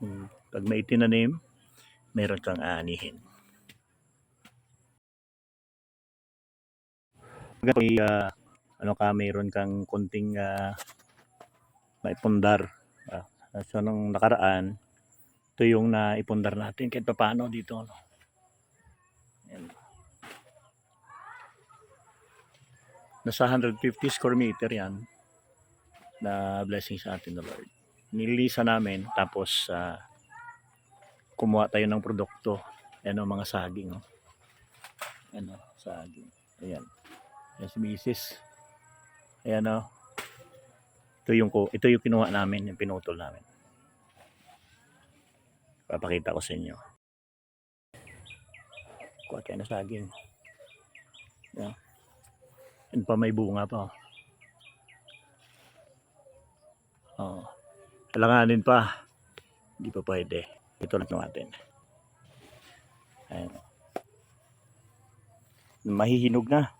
Hmm, Pag may tinanim, meron kang aanihin. Pag may, ah, ano ka, meron kang kunting ah, maipundar. Ah, so, nung nakaraan, ito yung naipundar natin kahit pa paano dito. No? Nasa 150 square meter yan na blessing sa atin ng Lord. Nililisa namin tapos ah, kumuha tayo ng produkto. Ano mga saging. Oh. Ano, saging. Ayan. Si Mrs. Ayan oh. Ito yung, ko- ito yung kinuha namin, yung pinutol namin. Papakita ko sa inyo. Kuha tayo ng saging. Ayan. Yan pa may bunga pa. oh. Oo. Kailanganin pa. Hindi pa pwede. Ito lang natin. Ayan. Mahihinog na.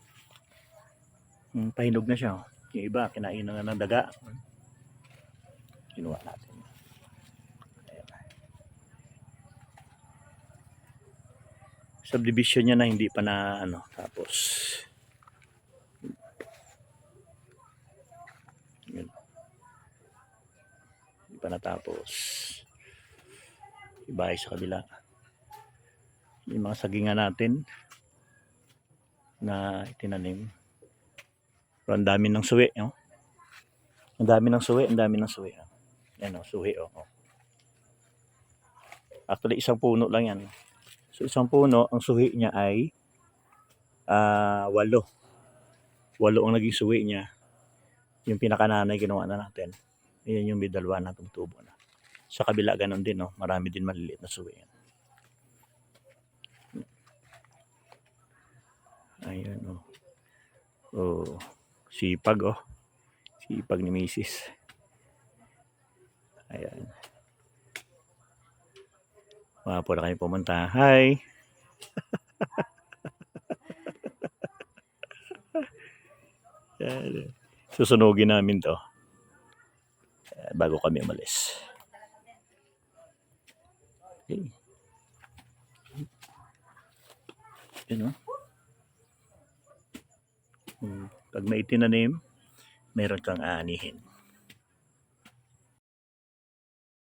Hmm, pahinog na siya. oh. Yung iba, kinain na ng daga. Kinuha natin. Ayan. Subdivision niya na hindi pa na ano. Tapos, yun. Hindi pa natapos. Iba sa kabila. Yung mga sagingan natin na itinanim. Pero ang dami ng suwi, no? Ang dami ng suwi, ang dami ng suwi. oh. Yan o, suwi o. Oh. Actually, isang puno lang yan. So, isang puno, ang suwi niya ay ah walo. Walo ang naging suwi niya. Yung pinakananay ginawa na natin. Ayan yung may dalawa na tumutubo na. Sa kabila, ganun din, no? Marami din maliliit na suwi yan. Ayan, oh. Oh, sipag, oh. Sipag ni Mrs. Ayan. Mga po na kayo pumunta. Hi! Susunugin namin to. Eh, bago kami umalis. Okay. Yan, oh. Hmm, Pag may tinanim, meron kang aanihin.